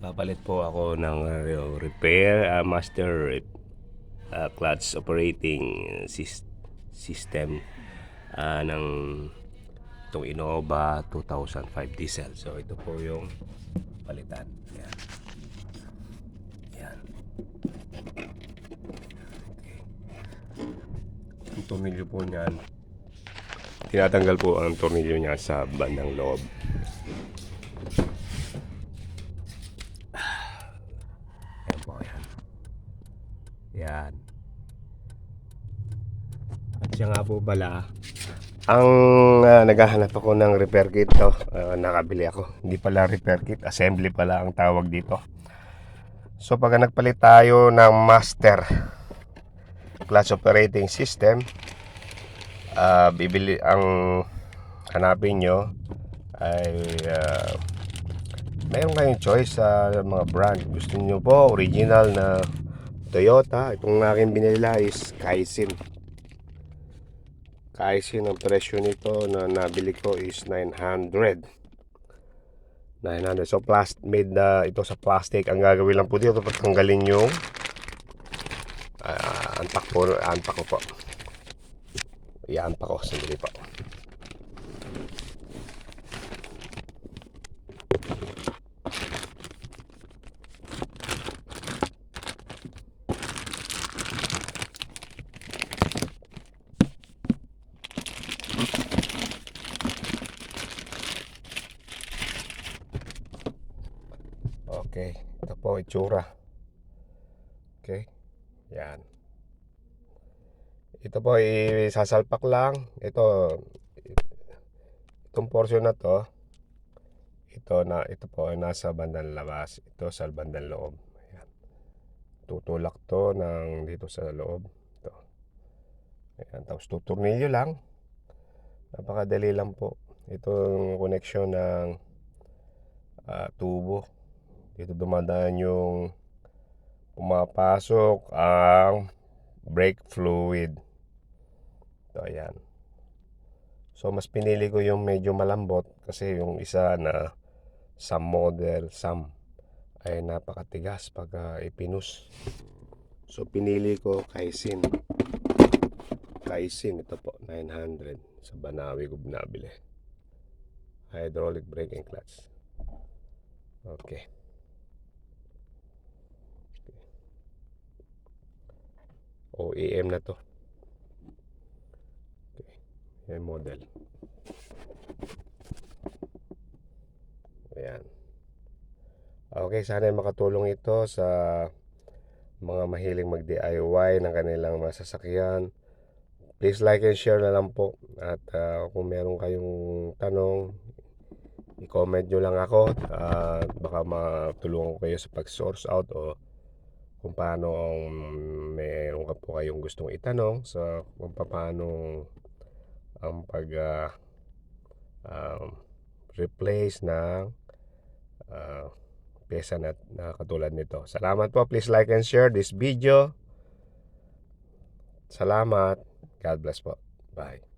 Magpapalit po ako ng uh, repair uh, master uh, clutch operating sys- system uh, ng itong Innova 2005 diesel. So ito po yung palitan. Yan. Yan. Okay. Ang tornilyo po niyan. Tinatanggal po ang tornilyo niya sa bandang loob. Yan po yan. Yan. At siya nga po pala, ang ah, naghahanap ako ng repair kit to, ah, nakabili ako. Hindi pala repair kit, assembly pala ang tawag dito. So pag nagpalit tayo ng master clutch operating system, ah, bibili ang hanapin nyo ay ah, meron kayong choice sa mga brand. Gusto niyo po original na Toyota. Itong aking binila is Kaisin. Kaisin ang presyo nito na nabili ko is 900. 900. So plastic made na ito sa plastic. Ang gagawin lang po dito patanggalin yung uh, antak po, antak ko po. Iantak ko sandali po. Okay, ito po itsura. Okay, yan. Ito po isasalpak lang. Ito, itong portion na to, ito na ito po ay nasa bandang labas. Ito sa bandang loob. Ayan. Tutulak to ng dito sa loob. Ito. Ayan, tapos tuturnilyo lang. Napakadali lang po. Ito yung connection ng ah, tubo. Dito dumadaan yung pumapasok ang brake fluid. Ito, ayan. So, mas pinili ko yung medyo malambot kasi yung isa na some model, some ay napakatigas pag ah, ipinus. So, pinili ko Kaisin. Kaisin, ito po, 900 sa Banawi ko binabili. Hydraulic brake and clutch. Okay. OEM na to. Okay. Yan model. Ayan. Okay, sana makatulong ito sa mga mahiling mag-DIY ng kanilang mga sasakyan. Please like and share na lang po. At ah, kung meron kayong tanong, i-comment nyo lang ako. At baka matulungan ko kayo sa pag-source out o kung paano ang meron ka po kayong gustong itanong sa kung paano ang pag ah, um, replace ng ah, pyesa na, na katulad nito. Salamat po. Please like and share this video. Salamat. God bless po. Bye.